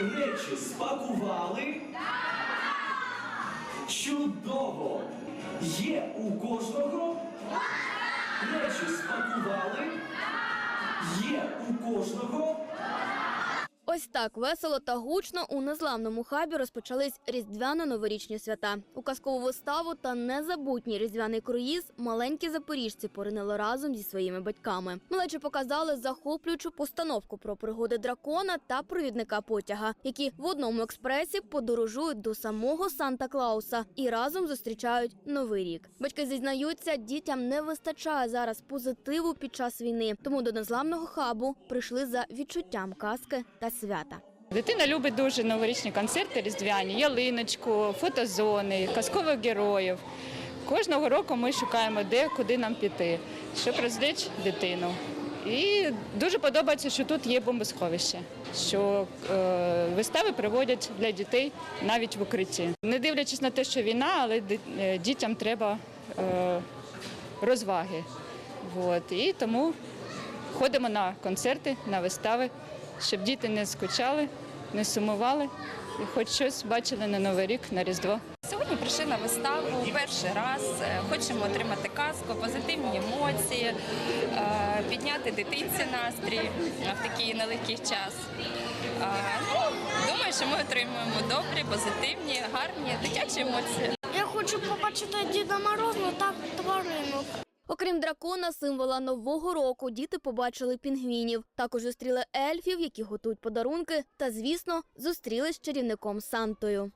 Речі спакували? Чудово! Є у кожного? Речі спакували? Є у кожного? Ось так весело та гучно у незламному хабі розпочались різдвяно-новорічні свята. У казкову виставу та незабутній різдвяний круїз маленькі запоріжці поринили разом зі своїми батьками. Малечі показали захоплюючу постановку про пригоди дракона та провідника потяга, які в одному експресі подорожують до самого Санта Клауса і разом зустрічають новий рік. Батьки зізнаються, дітям не вистачає зараз позитиву під час війни, тому до незламного хабу прийшли за відчуттям казки та свята. Дитина любить дуже новорічні концерти різдвяні, ялиночку, фотозони, казкових героїв. Кожного року ми шукаємо, де куди нам піти, щоб розвлечь дитину. І дуже подобається, що тут є бомбосховище, що е, вистави проводять для дітей навіть в укритті. Не дивлячись на те, що війна, але е, дітям треба е, розваги. От. І тому ходимо на концерти, на вистави, щоб діти не скучали, не сумували і хоч щось бачили на Новий рік, на Різдво. Сьогодні прийшли на виставу перший раз. Хочемо отримати казку, позитивні емоції, е, підняти дитинці настрій в такий нелегкий час. Е, Ну, думаю, що ми отримуємо добрі, позитивні, гарні дитячі емоції. Я хочу побачити Діда Мороза та тваринок. Окрім дракона, символа нового року, діти побачили пінгвінів. Також зустріли ельфів, які готують подарунки, та, звісно, зустрілись з чарівником Сантою.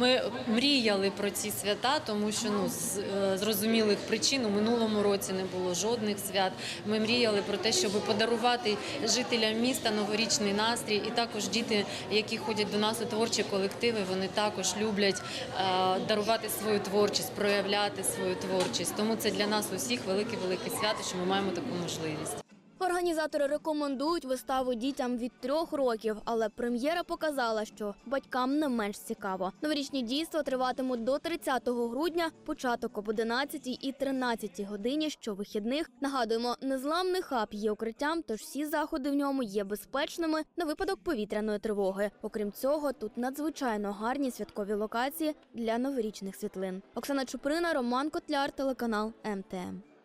Ми мріяли про ці свята, тому що ну з е, зрозумілих причин у минулому році не було жодних свят. Ми мріяли про те, щоб подарувати жителям міста новорічний настрій, і також діти, які ходять до нас у творчі колективи, вони також люблять е, дарувати свою творчість, проявляти свою творчість. Тому це для нас усіх велике велике свято, що ми маємо таку можливість. Організатори рекомендують виставу дітям від трьох років, але прем'єра показала, що батькам не менш цікаво. Новорічні дійства триватимуть до 30 грудня, початок об 11 і 13 годині щовихідних. Нагадуємо, незламний хаб є укриттям, тож всі заходи в ньому є безпечними на випадок повітряної тривоги. Окрім цього, тут надзвичайно гарні святкові локації для новорічних світлин. Оксана Чуприна, Роман Котляр, телеканал МТМ.